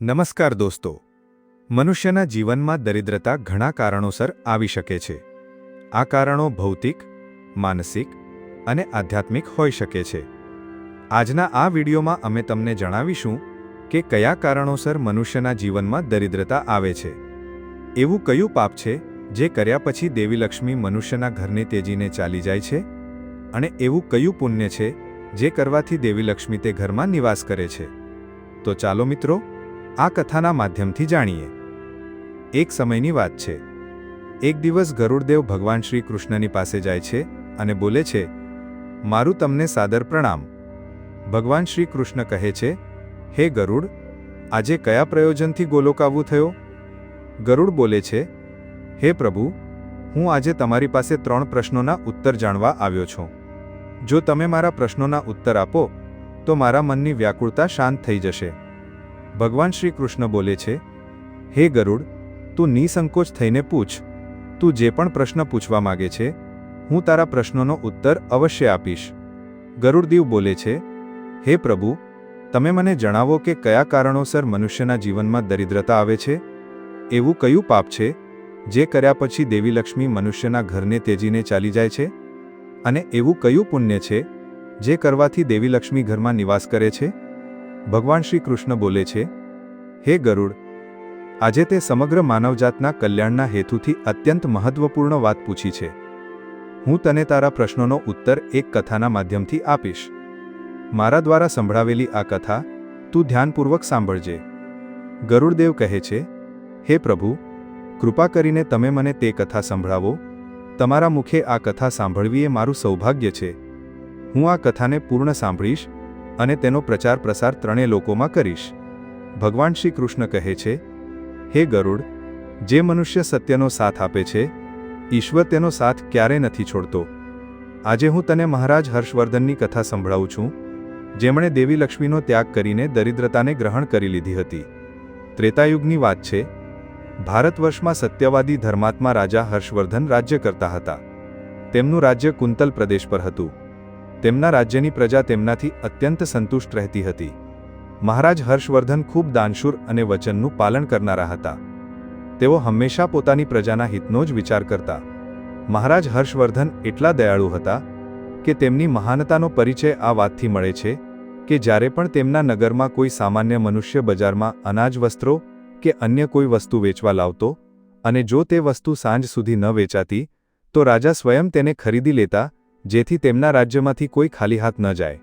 નમસ્કાર દોસ્તો. મનુષ્યના જીવનમાં દરિદ્રતા ઘણા કારણોસર આવી શકે છે. આ કારણો ભૌતિક, માનસિક અને આધ્યાત્મિક હોઈ શકે છે. આજના આ વિડીયોમાં અમે તમને જણાવીશું કે કયા કારણોસર મનુષ્યના જીવનમાં દરિદ્રતા આવે છે. એવું કયું પાપ છે જે કર્યા પછી દેવીલક્ષ્મી મનુષ્યના ઘરને તેજીને ચાલી જાય છે? અને એવું કયું પુણ્ય છે જે કરવાથી દેવીલક્ષ્મી તે ઘરમાં નિવાસ કરે છે? તો ચાલો મિત્રો આ કથાના માધ્યમથી જાણીએ. એક સમયની વાત છે. એક દિવસ ગરુડદેવ ભગવાન શ્રી કૃષ્ણની પાસે જાય છે અને બોલે છે, મારું તમને સાદર પ્રણામ. ભગવાન શ્રી કૃષ્ણ કહે છે, હે ગરુડ, આજે કયા પ્રયોજનથી ગોલોક આવવું થયો? ગરુડ બોલે છે, હે પ્રભુ, હું આજે તમારી પાસે ત્રણ પ્રશ્નોના ઉત્તર જાણવા આવ્યો છું. જો તમે મારા પ્રશ્નોના ઉત્તર આપો, તો મારા મનની વ્યાકુળતા શાંત થઈ જશે. ભગવાન શ્રી કૃષ્ણ બોલે છે, હે ગરુડ, તું નિસંકોચ થઈને પૂછ. તું જે પણ પ્રશ્ન પૂછવા માગે છે, હું તારા પ્રશ્નોનો ઉત્તર અવશ્ય આપીશ. ગરુડદેવ બોલે છે, હે પ્રભુ, તમે મને જણાવો કે કયા કારણોસર મનુષ્યના જીવનમાં દરિદ્રતા આવે છે? એવું કયું પાપ છે, જે કર્યા પછી દેવીલક્ષ્મી મનુષ્યના ઘરને તેજીને ચાલી જાય છે? અને એવું કયું પુણ્ય છે, જે કરવાથી દેવીલક્ષ્મી ઘરમાં નિવાસ કરે છે? ભગવાન શ્રી કૃષ્ણ બોલે છે, હે ગરુડ, આજે તે સમગ્ર માનવજાતના કલ્યાણના હેતુથી અત્યંત મહત્વપૂર્ણ વાત પૂછી છે. હું તને તારા પ્રશ્નોનો ઉત્તર એક કથાના માધ્યમથી આપીશ. મારા દ્વારા સંભળાવેલી આ કથા તું ધ્યાનપૂર્વક સાંભળજે. ગરુડદેવ કહે છે, હે પ્રભુ, કૃપા કરીને તમે મને તે કથા સંભળાવો. તમારા મુખે આ કથા સાંભળવી એ મારું સૌભાગ્ય છે. હું આ કથાને પૂર્ણ સાંભળીશ અને તેનો પ્રચાર પ્રસાર ત્રણેય લોકોમાં કરીશ. ભગવાન શ્રી કૃષ્ણ કહે છે, હે ગરુડ, જે મનુષ્ય સત્યનો સાથ આપે છે, ઈશ્વર તેનો સાથ ક્યારે નથી છોડતો. આજે હું તને મહારાજ હર્ષવર્ધનની કથા સંભળાવું છું, જેમણે દેવી લક્ષ્મીનો ત્યાગ કરીને દરિદ્રતાને ગ્રહણ કરી લીધી હતી. ત્રેતાયુગની વાત છે ભારત વર્ષમાં સત્યવાદી ધર્માત્મા રાજા હર્ષવર્ધન રાજ્ય કરતા હતા. તેમનું રાજ્ય કુંતલ પ્રદેશ પર હતું. તેમના રાજ્યની પ્રજા તેમનાથી અત્યંત સંતુષ્ટ રહેતી હતી. મહારાજ હર્ષવર્ધન ખૂબ દાનશુર અને વચનનું પાલન કરનારા હતા. તેઓ હંમેશા પોતાની પ્રજાના હિતનો જ વિચાર કરતા. મહારાજ હર્ષવર્ધન એટલા દયાળુ હતા કે તેમની મહાનતાનો પરિચય આ વાતથી મળે છે કે જ્યારે પણ તેમના નગરમાં કોઈ સામાન્ય મનુષ્ય બજારમાં અનાજ વસ્ત્રો કે અન્ય કોઈ વસ્તુ વેચવા લાવતો અને જો તે વસ્તુ સાંજ સુધી ન વેચાતી, તો રાજા સ્વયં તેને ખરીદી લેતા જેથી તેમના રાજ્યમાંથી કોઈ ખાલી હાથ ન જાય.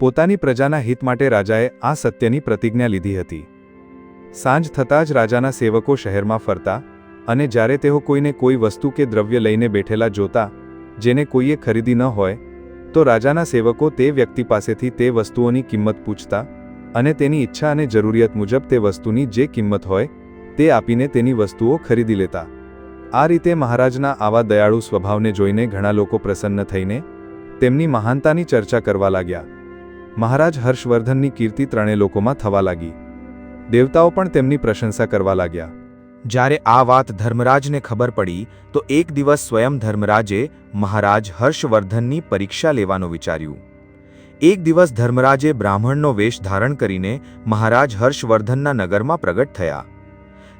પોતાની પ્રજાના હિત માટે રાજાએ આ સત્યની પ્રતિજ્ઞા લીધી હતી. સાંજ થતાં જ રાજાના સેવકો શહેરમાં ફરતા અને જ્યારે તેઓ કોઈને કોઈ વસ્તુ કે દ્રવ્ય લઈને બેઠેલા જોતા, જેને કોઈએ ખરીદી ન હોય, તો રાજાના સેવકો તે વ્યક્તિ પાસેથી તે વસ્તુઓની કિંમત પૂછતા અને તેની ઈચ્છા અને જરૂરિયાત મુજબ તે વસ્તુની જે કિંમત હોય, તે આપીને તેની વસ્તુઓ ખરીદી લેતા. આ રીતે મહારાજના આવા દયાળુ સ્વભાવને જોઈને ઘણા લોકો પ્રસન્ન થઈને તેમની મહાનતાની ચર્ચા કરવા લાગ્યા. મહારાજ હર્ષવર્ધનની કીર્તિ ત્રણે લોકોમાં થવા લાગી. દેવતાઓ પણ તેમની પ્રશંસા કરવા લાગ્યા. જ્યારે આ વાત ધર્મરાજને ખબર પડી, તો એક દિવસ સ્વયં ધર્મરાજે મહારાજ હર્ષવર્ધનની પરીક્ષા લેવાનું વિચાર્યું. એક દિવસ ધર્મરાજે બ્રાહ્મણનો વેશ ધારણ કરીને મહારાજ હર્ષવર્ધનના નગરમાં પ્રગટ થયા.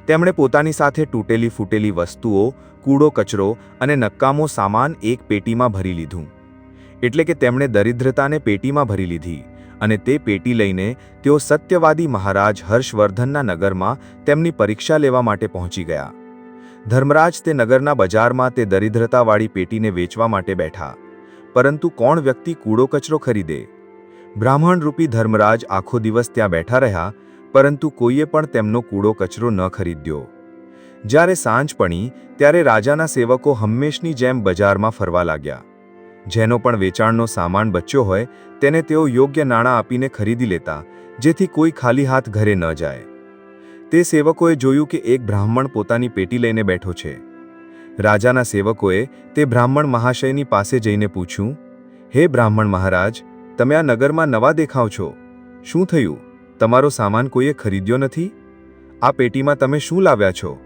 તેમણે પોતાની સાથે તૂટેલી ફૂટેલી વસ્તુઓ, કૂડો કચરો અને નક્કામો સામાન એક પેટીમાં ભરી લીધું. એટલે કે તેમણે દરિદ્રતાને પેટીમાં ભરી લીધી અને તે પેટી લઈને તેઓ સત્યવાદી મહારાજ હર્ષવર્ધનના નગરમાં તેમની પરીક્ષા લેવા માટે પહોંચી ગયા. ધર્મરાજ તે નગરના બજારમાં તે દરિદ્રતાવાળી પેટીને વેચવા માટે બેઠા. પરંતુ કોણ વ્યક્તિ કૂડો કચરો ખરીદે? બ્રાહ્મણરૂપી ધર્મરાજ આખો દિવસ ત્યાં બેઠા રહ્યા પરંતુ કોઈએ પણ તેમનો કૂડો કચરો ન ખરીદ્યો. જ્યારે સાંજ પડી, ત્યારે રાજાના સેવકો હંમેશની જેમ બજારમાં ફરવા લાગ્યા. જેનો પણ વેચાણનો સામાન બચ્યો હોય, તેને તેઓ યોગ્ય નાણાં આપીને ખરીદી લેતા, જેથી કોઈ ખાલી હાથ ઘરે ન જાય. તે સેવકોએ જોયું કે એક બ્રાહ્મણ પોતાની પેટી લઈને બેઠો છે. રાજાના સેવકોએ તે બ્રાહ્મણ મહાશયની પાસે જઈને પૂછ્યું, હે બ્રાહ્મણ મહારાજ, તમે આ નગરમાં નવા દેખાવ છો. શું થયું? તમારો સામાન કોઈએ ખરીદ્યો નથી? આ પેટીમાં તમે શું લાવ્યા છો?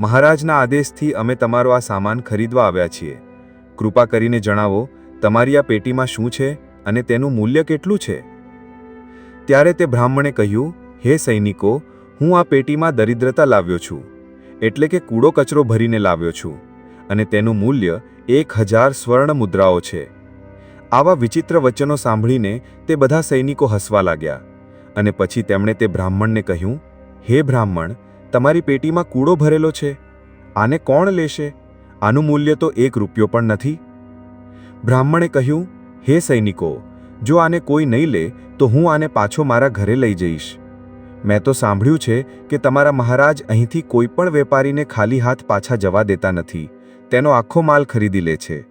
મહારાજના આદેશથી અમે તમારો આ સામાન ખરીદવા આવ્યા છીએ. કૃપા કરીને જણાવો, તમારી આ પેટીમાં શું છે અને તેનું મૂલ્ય કેટલું છે? ત્યારે તે બ્રાહ્મણે કહ્યું, હે સૈનિકો, હું આ પેટીમાં દરિદ્રતા લાવ્યો છું, એટલે કે કૂડો કચરો ભરીને લાવ્યો છું, અને તેનું મૂલ્ય એક હજાર સ્વર્ણ મુદ્રાઓ છે. આવા વિચિત્ર વચનો સાંભળીને તે બધા સૈનિકો હસવા લાગ્યા. અને પછી તેમણે તે બ્રાહ્મણને કહ્યું, હે બ્રાહ્મણ, તમારી પેટીમાં કૂડો ભરેલો છે. આને કોણ લેશે? આનું મૂલ્ય તો એક રૂપિયો પણ નથી. બ્રાહ્મણે કહ્યું, હે સૈનિકો, જો આને કોઈ નહીં લે, તો હું આને પાછો મારા ઘરે લઈ જઈશ. મેં તો સાંભળ્યું છે કે તમારા મહારાજ અહીંથી કોઈ પણ વેપારીને ખાલી હાથ પાછા જવા દેતા નથી. તેનો આખો માલ ખરીદી લે છે.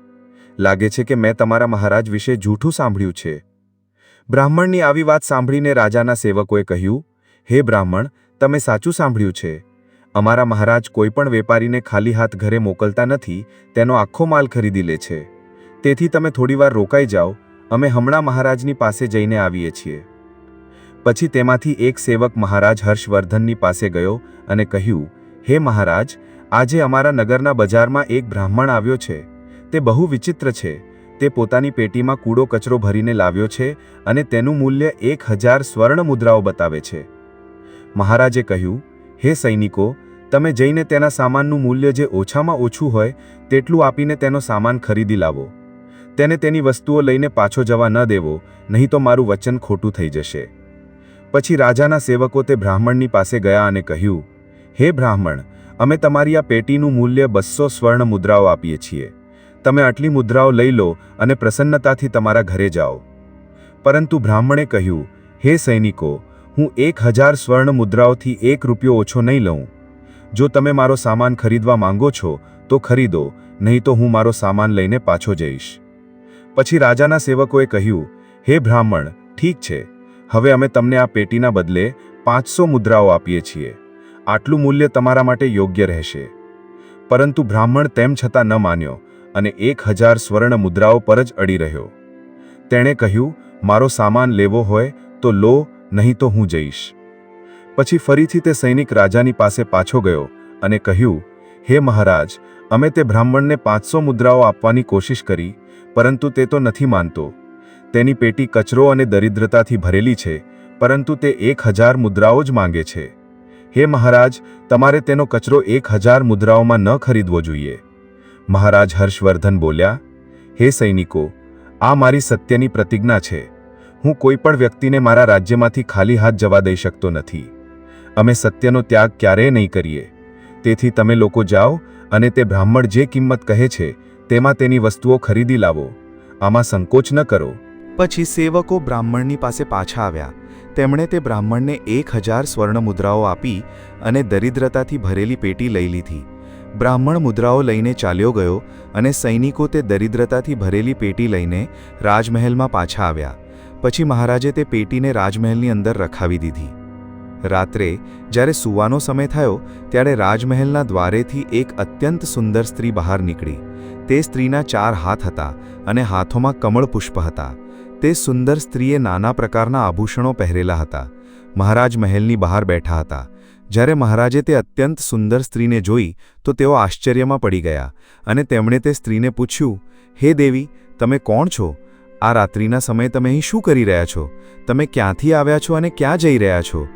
લાગે છે કે મેં તમારા મહારાજ વિશે જૂઠું સાંભળ્યું છે. બ્રાહ્મણની આવી વાત સાંભળીને રાજાના સેવકોએ કહ્યું, હે બ્રાહ્મણ, તમે સાચું સાંભળ્યું છે. અમારા મહારાજ કોઈપણ વેપારીને ખાલી હાથ ઘરે મોકલતા નથી, તેનો આખો માલ ખરીદી લે છે. તેથી તમે થોડીવાર રોકાઈ જાઓ, અમે હમણાં મહારાજની પાસે જઈને આવીએ છીએ. પછી તેમાંથી એક સેવક મહારાજ હર્ષવર્ધનની પાસે ગયો અને કહ્યું, હે મહારાજ, આજે અમારા નગરના બજારમાં એક બ્રાહ્મણ આવ્યો છે. તે બહુ વિચિત્ર છે. તે પોતાની પેટીમાં કૂડો કચરો ભરીને લાવ્યો છે અને તેનું મૂલ્ય એક હજાર સ્વર્ણ મુદ્રાઓ બતાવે છે. મહારાજે કહ્યું, હે સૈનિકો, તમે જઈને તેના સામાનનું મૂલ્ય જે ઓછામાં ઓછું હોય તેટલું આપીને તેનો સામાન ખરીદી લાવો. તેને તેની વસ્તુઓ લઈને પાછો જવા ન દેવો, નહીં તો મારું વચન ખોટું થઈ જશે. પછી રાજાના સેવકો તે બ્રાહ્મણની પાસે ગયા અને કહ્યું, હે બ્રાહ્મણ, અમે તમારી આ પેટીનું મૂલ્ય બસો સ્વર્ણ મુદ્રાઓ આપીએ છીએ. તમે આટલી મુદ્રાઓ લઈ લો અને પ્રસન્નતાથી તમારા ઘરે જાઓ. પરંતુ બ્રાહ્મણે કહ્યું, હે સૈનિકો, હું એક હજાર સ્વર્ણ મુદ્રાઓથી એક રૂપિયો ઓછો નહીં લઉં. જો તમે મારો સામાન ખરીદવા માંગો છો, તો ખરીદો, નહીં તો હું મારો સામાન લઈને પાછો જઈશ. પછી રાજાના સેવકોએ કહ્યું, હે બ્રાહ્મણ, ઠીક છે. હવે અમે તમને આ પેટીના બદલે પાંચસો મુદ્રાઓ આપીએ છીએ. આટલું મૂલ્ય તમારા માટે યોગ્ય રહેશે. પરંતુ બ્રાહ્મણ તેમ છતાં ન માન્યો. અને એક હજાર સ્વર્ણ મુદ્રાઓ પર જ અડી રહ્યો. તેણે કહ્યું, મારો સામાન લેવો હોય તો લો, નહીં તો હું જઈશ. પછી ફરીથી તે સૈનિક રાજાની પાસે પાછો ગયો અને કહ્યું, હે મહારાજ, અમે તે બ્રાહ્મણને પાંચસો મુદ્રાઓ આપવાની કોશિશ કરી, પરંતુ તે તો નથી માનતો. તેની પેટી કચરો અને દરિદ્રતાથી ભરેલી છે, પરંતુ તે એક હજાર મુદ્રાઓ જ માંગે છે. હે મહારાજ, તમારે તેનો કચરો એક હજાર મુદ્રાઓમાં ન ખરીદવો જોઈએ. મહારાજ હર્ષવર્ધન બોલ્યા, હે સૈનિકો, આ મારી સત્યની પ્રતિજ્ઞા છે. હું કોઈ પણ વ્યક્તિને મારા રાજ્યમાંથી ખાલી હાથ જવા દઈ શકતો નથી. અમે સત્યનો ત્યાગ ક્યારેય નહીં કરીએ. તેથી તમે લોકો જાઓ અને તે બ્રાહ્મણ જે કિંમત કહે છે, તેમાં તેની વસ્તુઓ ખરીદી લાવો. આમાં સંકોચ ન કરો. પછી સેવકો બ્રાહ્મણની પાસે પાછા આવ્યા. તેમણે તે બ્રાહ્મણને એક હજાર સ્વર્ણ મુદ્રાઓ આપી અને દરિદ્રતાથી ભરેલી પેટી લઈ લીધી. બ્રાહ્મણ મુદ્રાઓ લઈને ચાલ્યો ગયો અને સૈનિકો તે દરિદ્રતાથી ભરેલી પેટી લઈને રાજમહેલમાં પાછા આવ્યા. પછી મહારાજે તે પેટીને રાજમહેલની અંદર રખાવી દીધી. રાત્રે, જ્યારે સૂવાનો સમય થયો, ત્યારે રાજમહેલના દ્વારેથી એક અત્યંત સુંદર સ્ત્રી બહાર નીકળી. તે સ્ત્રીના ચાર હાથ હતા અને હાથોમાં કમળ પુષ્પ હતા. તે સુંદર સ્ત્રીએ નાના પ્રકારના આભૂષણો પહેરેલા હતા. મહારાજ મહેલની બહાર બેઠા હતા. જ્યારે મહારાજે તે અત્યંત સુંદર સ્ત્રીને જોઈ, તો તેઓ આશ્ચર્યમાં પડી ગયા અને તેમણે તે સ્ત્રીને પૂછ્યું, હે દેવી, તમે કોણ છો? આ રાત્રિના સમયે તમે અહીં શું કરી રહ્યા છો? તમે ક્યાંથી આવ્યા છો અને ક્યાં જઈ રહ્યા છો?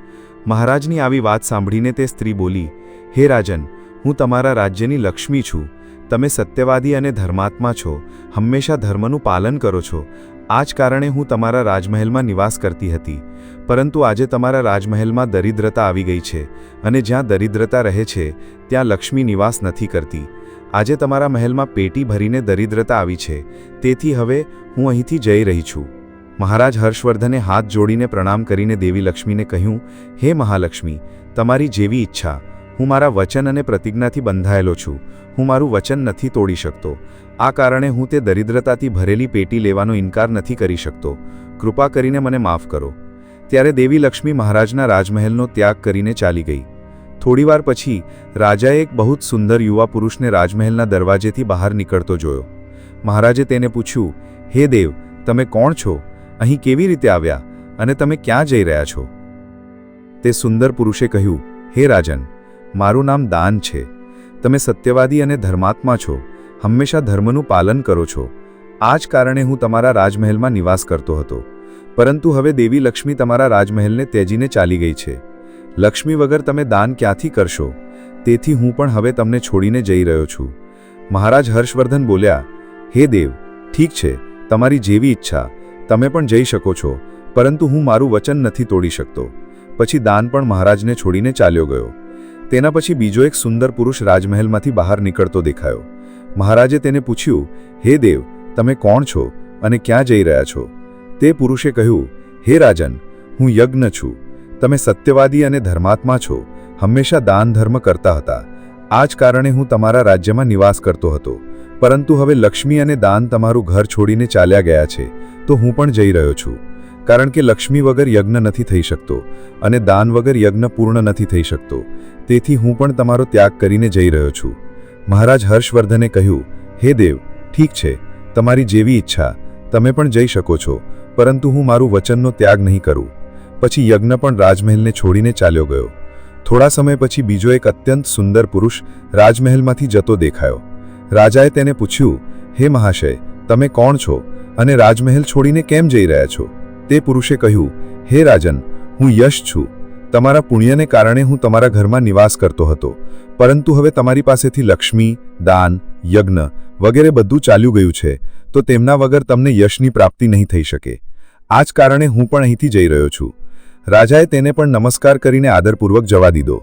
મહારાજની આવી વાત સાંભળીને તે સ્ત્રી બોલી, હે રાજન, હું તમારા રાજ્યની લક્ષ્મી છું. તમે સત્યવાદી અને ધર્માત્મા છો. હંમેશા ધર્મનું પાલન કરો છો. આ જ કારણે હું તમારા રાજમહેલમાં નિવાસ કરતી હતી. પરંતુ આજે તમારા રાજમહેલમાં દરિદ્રતા આવી ગઈ છે અને જ્યાં દરિદ્રતા રહે છે, ત્યાં લક્ષ્મી નિવાસ નથી કરતી. આજે તમારા મહેલમાં પેટી ભરીને દરિદ્રતા આવી છે, તેથી હવે હું અહીંથી જઈ રહી છું. મહારાજ હર્ષવર્ધને હાથ જોડીને પ્રણામ કરીને દેવી લક્ષ્મીને કહ્યું, હે મહાલક્ષ્મી, તમારી જેવી ઈચ્છા. હું મારા વચન અને પ્રતિજ્ઞાથી બંધાયેલો છું. હું મારું વચન નથી તોડી શકતો. આ કારણે હું તે દરિદ્રતાથી ભરેલી પેટી લેવાનો ઇનકાર નથી કરી શકતો. કૃપા કરીને મને માફ કરો. ત્યારે દેવી લક્ષ્મી મહારાજના રાજમહેલનો ત્યાગ કરીને ચાલી ગઈ. થોડીવાર પછી રાજાએ એક બહુ જ સુંદર યુવા પુરુષને રાજમહેલના દરવાજેથી બહાર નીકળતો જોયો. મહારાજે તેને પૂછ્યું, હે દેવ, તમે કોણ છો? અહીં કેવી રીતે આવ્યા? અને તમે ક્યાં જઈ રહ્યા છો? તે સુંદર પુરુષે કહ્યું, હે રાજન, મારું નામ દાન છે. તમે સત્યવાદી અને ધર્માત્મા છો. હંમેશા ધર્મનું પાલન કરો છો. આ જ કારણે હું તમારા રાજમહેલમાં નિવાસ કરતો હતો. પરંતુ હવે દેવી લક્ષ્મી તમારા રાજમહેલને તેજીને ચાલી ગઈ છે. લક્ષ્મી વગર તમે દાન ક્યાંથી કરશો? તેથી હું પણ હવે તમને છોડીને જઈ રહ્યો છું. મહારાજ હર્ષવર્ધન બોલ્યા, હે દેવ, ઠીક છે, તમારી જેવી ઈચ્છા. તમે પણ જઈ શકો છો, પરંતુ હું મારું વચન નથી તોડી શકતો. પછી દાન પણ મહારાજને છોડીને ચાલ્યો ગયો. તેના પછી બીજો એક સુંદર પુરુષ રાજમહેલમાંથી બહાર નીકળતો દેખાયો. મહારાજે તેને પૂછ્યું, હે દેવ, તમે કોણ છો અને ક્યાં જઈ રહ્યા છો? તે પુરુષે કહ્યું, હે રાજન, હું યજ્ઞ છું. તમે સત્યવાદી અને ધર્માત્મા છો. હંમેશા દાન ધર્મ કરતા હતા. આ જ કારણે હું તમારા રાજ્યમાં નિવાસ કરતો હતો. પરંતુ હવે લક્ષ્મી અને દાન તમારું ઘર છોડીને ચાલ્યા ગયા છે, તો હું પણ જઈ રહ્યો છું. કારણ કે લક્ષ્મી વગર યજ્ઞ નથી થઈ શકતો અને દાન વગર યજ્ઞ પૂર્ણ નથી થઈ શકતો. તેથી હું પણ તમારો ત્યાગ કરીને જઈ રહ્યો છું. મહારાજ હર્ષવર્ધને કહ્યું, હે દેવ, ઠીક છે. તમારી જેવી ઈચ્છા. તમે પણ જઈ શકો છો. પરંતુ હું મારું વચનનો ત્યાગ નહીં કરું. પછી યજ્ઞ પણ રાજમહેલને છોડીને ચાલ્યો ગયો. થોડા સમય પછી બીજો એક અત્યંત સુંદર પુરુષ રાજમહેલમાંથી જતો દેખાયો. રાજાએ તેને પૂછ્યું, હે મહાશય, તમે કોણ છો અને રાજમહેલ છોડીને કેમ જઈ રહ્યા છો? તે પુરુષે કહ્યું, હે રાજન, હું યશ છું. તમારા પુણ્યને કારણે હું તમારા ઘરમાં નિવાસ કરતો હતો. પરંતુ હવે તમારી પાસેથી લક્ષ્મી, દાન, યજ્ઞ વગેરે બધું ચાલ્યું ગયું છે, તો તેમના વગર તમને યશની પ્રાપ્તિ નહીં થઈ શકે. આ જ કારણે હું પણ અહીંથી જઈ રહ્યો છું. રાજાએ તેને પણ નમસ્કાર કરીને આદરપૂર્વક જવા દીધો.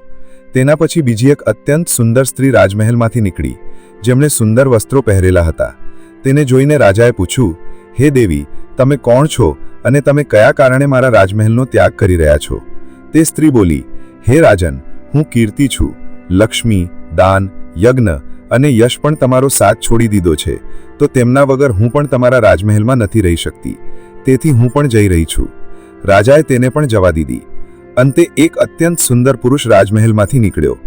તેના પછી બીજી એક અત્યંત સુંદર સ્ત્રી રાજમહેલમાંથી નીકળી, જેમણે સુંદર વસ્ત્રો પહેરેલા હતા. તેને જોઈને રાજાએ પૂછ્યું, હે દેવી, તમે કોણ છો અને તમે કયા કારણે મારા રાજમહેલનો ત્યાગ કરી રહ્યા છો? તે સ્ત્રી બોલી, હે રાજન, હું કીર્તિ છું, લક્ષ્મી, દાન, યજ્ઞ અને યશ પણ તમારો સાથ છોડી દીધો છે, તો તેમના વગર હું પણ તમારા રાજમહેલમાં નથી રહી શકતી. તેથી હું પણ જઈ રહી છું. રાજાએ તેને પણ જવા દીધી. અંતે એક અત્યંત સુંદર પુરુષ રાજમહેલમાંથી નીકળ્યો.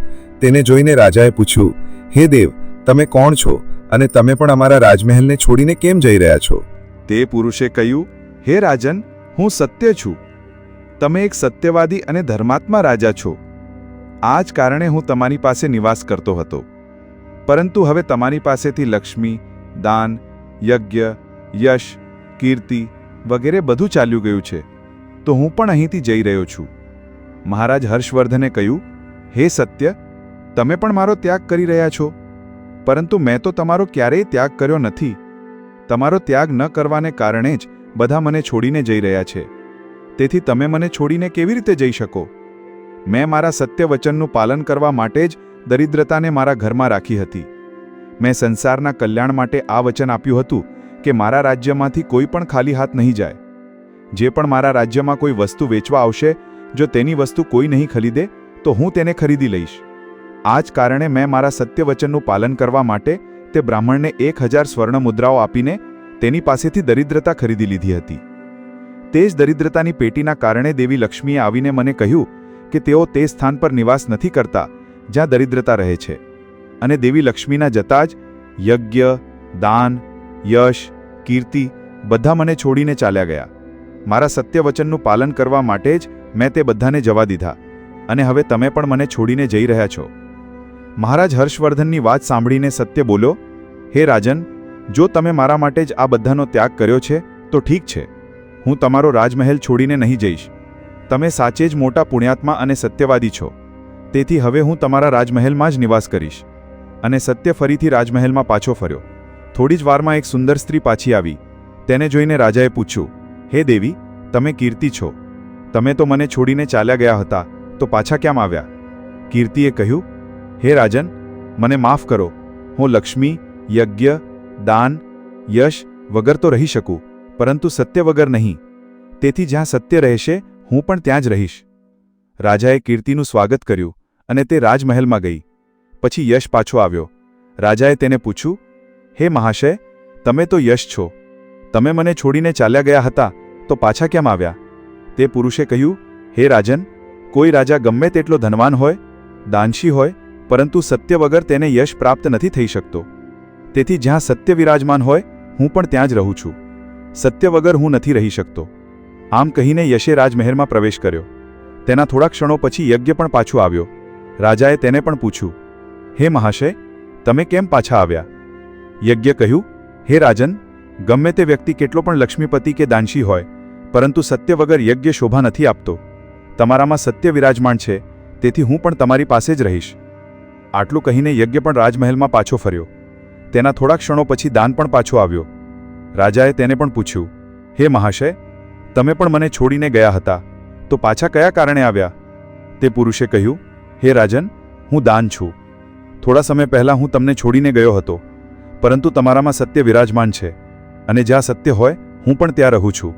તેને જોઈને રાજાએ પૂછ્યું, હે દેવ, તમે કોણ છો અને તમે પણ અમારા રાજમહેલને છોડીને કેમ જઈ રહ્યા છો? તે પુરુષે કહ્યું, હે રાજન, હું સત્ય છું. તમે એક સત્યવાદી અને ધર્માત્મા રાજા છો. આ જ કારણે હું તમારી પાસે નિવાસ કરતો હતો. પરંતુ હવે તમારી પાસેથી લક્ષ્મી, દાન, યજ્ઞ, યશ, કીર્તિ વગેરે બધું ચાલ્યું ગયું છે. તો હું પણ અહીંથી જઈ રહ્યો છું. મહારાજ હર્ષવર્ધને કહ્યું, હે સત્ય, તમે પણ મારો ત્યાગ કરી રહ્યા છો. પરંતુ મેં તો તમારો ક્યારેય ત્યાગ કર્યો નથી. તમારો ત્યાગ ન કરવાને કારણે જ બધા મને છોડીને જઈ રહ્યા છે. તેથી તમે મને છોડીને કેવી રીતે જઈ શકો? મેં મારા સત્ય વચનનું પાલન કરવા માટે જ દરિદ્રતાને મારા ઘરમાં રાખી હતી. મેં સંસારના કલ્યાણ માટે આ વચન આપ્યું હતું કે મારા રાજ્યમાંથી કોઈ પણ ખાલી હાથ નહીં જાય. જે પણ મારા રાજ્યમાં કોઈ વસ્તુ વેચવા આવશે, જો તેની વસ્તુ કોઈ નહીં ખરીદે, તો હું તેને ખરીદી લઈશ. આ જ કારણે મેં મારા સત્ય વચનનું પાલન કરવા માટે તે બ્રાહ્મણને એક હજાર સ્વર્ણ મુદ્રાઓ આપીને તેની પાસેથી દરિદ્રતા ખરીદી લીધી હતી. તે જ દરિદ્રતાની પેટીના કારણે દેવી લક્ષ્મીએ આવીને મને કહ્યું કે તેઓ તે સ્થાન પર નિવાસ નથી કરતા, જ્યાં દરિદ્રતા રહે છે. અને દેવી લક્ષ્મીના જતા જ યજ્ઞ, દાન યશ, કીર્તિ બધા મને છોડીને ચાલ્યા ગયા. મારા સત્ય વચનનું પાલન કરવા માટે જ મેં તે બધાને જવા દીધા. અને હવે તમે પણ મને છોડીને જઈ રહ્યા છો. મહારાજ હર્ષવર્ધનની વાત સાંભળીને સત્ય બોલ્યો, હે રાજન, જો તમે મારા માટે જ આ બધાનો ત્યાગ કર્યો છે, તો ઠીક છે. હું તમારો રાજમહેલ છોડીને નહીં જઈશ. તમે સાચે જ મોટા પુણ્યાત્મા અને સત્યવાદી છો. તેથી હવે હું તમારા રાજમહેલમાં જ નિવાસ કરીશ. અને સત્ય ફરીથી રાજમહેલમાં પાછો ફર્યો. થોડી જ વારમાં એક સુંદર સ્ત્રી પાછી આવી. તેને જોઈને રાજાએ પૂછ્યું, હે દેવી, તમે કીર્તિ છો? તમે તો મને છોડીને ચાલ્યા ગયા હતા, તો પાછા કેમ આવ્યા? કીર્તિએ કહ્યું, હે રાજન, મને માફ કરો. હું લક્ષ્મી, યજ્ઞ, દાન, યશ વગર તો રહી શકું, પરંતુ સત્ય વગર નહીં. તેથી જ્યાં સત્ય રહેશે, હું પણ ત્યાં જ રહીશ. રાજાએ કીર્તિનું સ્વાગત કર્યું અને તે રાજમહેલમાં ગઈ. પછી યશ પાછો આવ્યો. રાજાએ તેને પૂછ્યું હે મહાશય, તમે તો યશ છો. તમે મને છોડીને ચાલ્યા ગયા હતા, તો પાછા કેમ આવ્યા? તે પુરુષે કહ્યું, હે રાજન, કોઈ રાજા ગમે તેટલો ધનવાન હોય, દાનશી હોય, પરંતુ સત્ય વગર તેને યશ પ્રાપ્ત નથી થઈ શકતો. તેથી જ્યાં સત્ય વિરાજમાન હોય, હું પણ ત્યાં જ રહું છું. સત્ય વગર હું નથી રહી શકતો. આમ કહીને યશે રાજમહેરમાં પ્રવેશ કર્યો. તેના થોડા ક્ષણો પછી યજ્ઞ પણ પાછું આવ્યો. રાજાએ તેને પણ પૂછ્યું, હે મહાશય, તમે કેમ પાછા આવ્યા? યજ્ઞ કહ્યું, હે રાજન, ગમે તે વ્યક્તિ કેટલો પણ લક્ષ્મીપતિ કે દાનશી હોય, પરંતુ સત્ય વગર યજ્ઞ શોભા નથી આપતો. તમારામાં સત્ય વિરાજમાન છે, તેથી હું પણ તમારી પાસે જ રહીશ. આટલું કહીને યજ્ઞ પણ રાજમહેલમાં પાછો ફર્યો. તેના થોડા ક્ષણો પછી દાન પણ પાછો આવ્યો. રાજાએ તેને પણ પૂછ્યું, હે મહાશય, તમે પણ મને છોડીને ગયા હતા, તો પાછા કયા કારણે આવ્યા? તે પુરુષે કહ્યું, હે રાજન, હું દાન છું. થોડા સમય પહેલાં હું તમને છોડીને ગયો હતો. પરંતુ તમારામાં સત્ય વિરાજમાન છે અને જ્યાં સત્ય હોય, હું પણ ત્યાં રહું છું.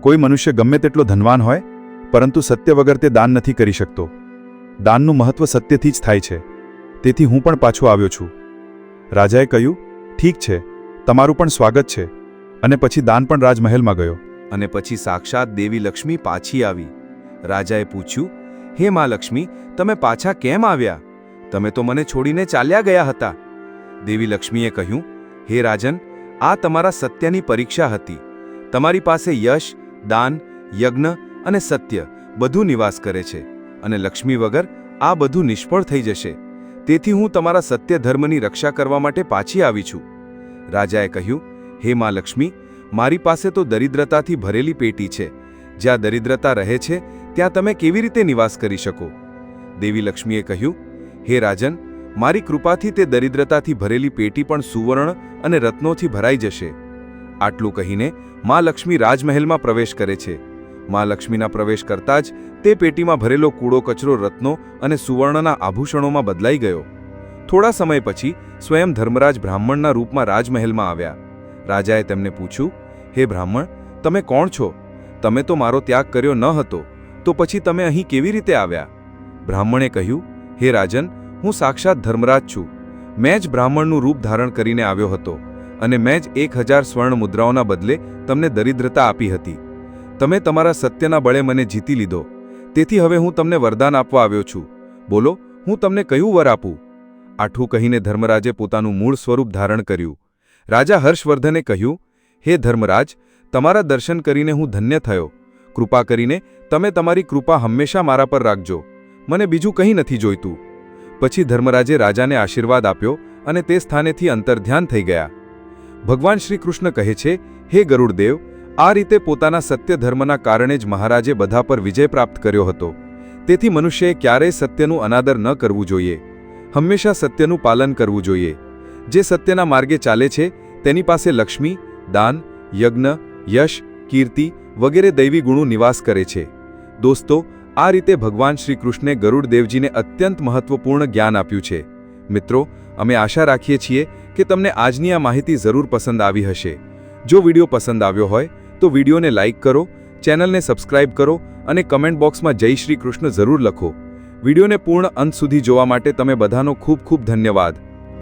કોઈ મનુષ્ય ગમે તેટલો ધનવાન હોય, પરંતુ સત્ય વગર તે દાન નથી કરી શકતો. દાનનું મહત્વ સત્યથી જ થાય છે. તેથી હું પણ પાછો આવ્યો છું. રાજાએ કહ્યું, ઠીક છે, તમારું પણ સ્વાગત છે. અને પછી દાન પણ રાજમહેલમાં ગયો. અને પછી સાક્ષાત દેવી લક્ષ્મી પાછી આવી. રાજાએ પૂછ્યું, હે મા લક્ષ્મી, તમે પાછા કેમ આવ્યા? તમે તો મને છોડીને ચાલ્યા ગયા હતા. દેવી લક્ષ્મીએ કહ્યું, હે રાજન, આ તમારા સત્યની પરીક્ષા હતી. તમારી પાસે યશ, દાન, યજ્ઞ અને સત્ય બધું નિવાસ કરે છે અને લક્ષ્મી વગર આ બધું નિષ્ફળ થઈ જશે. તેથી હું તમારા સત્ય ધર્મની રક્ષા કરવા માટે પાછી આવી છું. રાજાએ કહ્યું, હે માં લક્ષ્મી, મારી પાસે તો દરિદ્રતાથી ભરેલી પેટી છે. જ્યાં દરિદ્રતા રહે છે, ત્યાં તમે કેવી રીતે નિવાસ કરી શકો? દેવી લક્ષ્મીએ કહ્યું, હે રાજન મારી કૃપાથી તે દરિદ્રતાથી ભરેલી પેટી પણ સુવર્ણ અને રત્નોથી ભરાઈ જશે. આટલું કહીને મા લક્ષ્મી રાજમહેલમાં પ્રવેશ કરે છે. મા લક્ષ્મીના પ્રવેશ કરતાં જ તે પેટીમાં ભરેલો કૂડો કચરો રત્નો અને સુવર્ણના આભૂષણોમાં બદલાઈ ગયો. થોડા સમય પછી સ્વયં ધર્મરાજ બ્રાહ્મણના રૂપમાં રાજમહેલમાં આવ્યા. રાજાએ તેમને પૂછ્યું, હે બ્રાહ્મણ, તમે કોણ છો? તમે તો મારો ત્યાગ કર્યો ન હતો, તો પછી તમે અહીં કેવી રીતે આવ્યા? બ્રાહ્મણે કહ્યું, હે રાજન હું સાક્ષાત ધર્મરાજ છું. મેં જ બ્રાહ્મણનું રૂપ ધારણ કરીને આવ્યો હતો અને મેં જ એક હજાર સ્વર્ણ મુદ્રાઓના બદલે તમને દરિદ્રતા આપી હતી. તમે તમારા સત્યના બળે મને જીતી લીધો. તેથી હવે હું તમને વરદાન આપવા આવ્યો છું. બોલો, હું તમને કયું વર આપું? આઠું કહીને ધર્મરાજે પોતાનું મૂળ સ્વરૂપ ધારણ કર્યું. રાજા હર્ષવર્ધને કહ્યું, હે ધર્મરાજ, તમારા દર્શન કરીને હું ધન્ય થયો. કૃપા કરીને તમે તમારી કૃપા હંમેશા મારા પર રાખજો. મને બીજું કંઈ નથી જોઈતું. પછી ધર્મરાજે રાજાને આશીર્વાદ આપ્યો અને તે સ્થાનેથી અંતર્ધ્યાન થઈ ગયા. ભગવાન શ્રી કૃષ્ણ કહે છે, હે ગરુડદેવ, આ રીતે પોતાના સત્ય ધર્મના કારણે જ મહારાજે બધા પર વિજય પ્રાપ્ત કર્યો હતો. તેથી મનુષ્યએ ક્યારેય સત્યનું અનાદર ન કરવું જોઈએ. હંમેશા સત્યનું પાલન કરવું જોઈએ. જે સત્યના માર્ગે ચાલે છે, તેની પાસે લક્ષ્મી, દાન, યજ્ઞ, યશ, કીર્તિ વગેરે દૈવી ગુણો નિવાસ કરે છે. દોસ્તો આ રીતે ભગવાન શ્રી કૃષ્ણે ગરુડદેવજીને અત્યંત મહત્વપૂર્ણ જ્ઞાન આપ્યું છે. મિત્રો, અમે આશા રાખીએ છીએ કે તમને આજની આ માહિતી જરૂર પસંદ આવી હશે. જો વીડિયો પસંદ આવ્યો હોય, તો વિડીયોને લાઇક કરો, ચેનલને સબસ્ક્રાઇબ કરો અને કમેન્ટ બોક્સમાં જય શ્રી કૃષ્ણ જરૂર લખો. વિડીયોને પૂર્ણ અંત સુધી જોવા માટે તમે બધાનો ખૂબ ખૂબ ધન્યવાદ.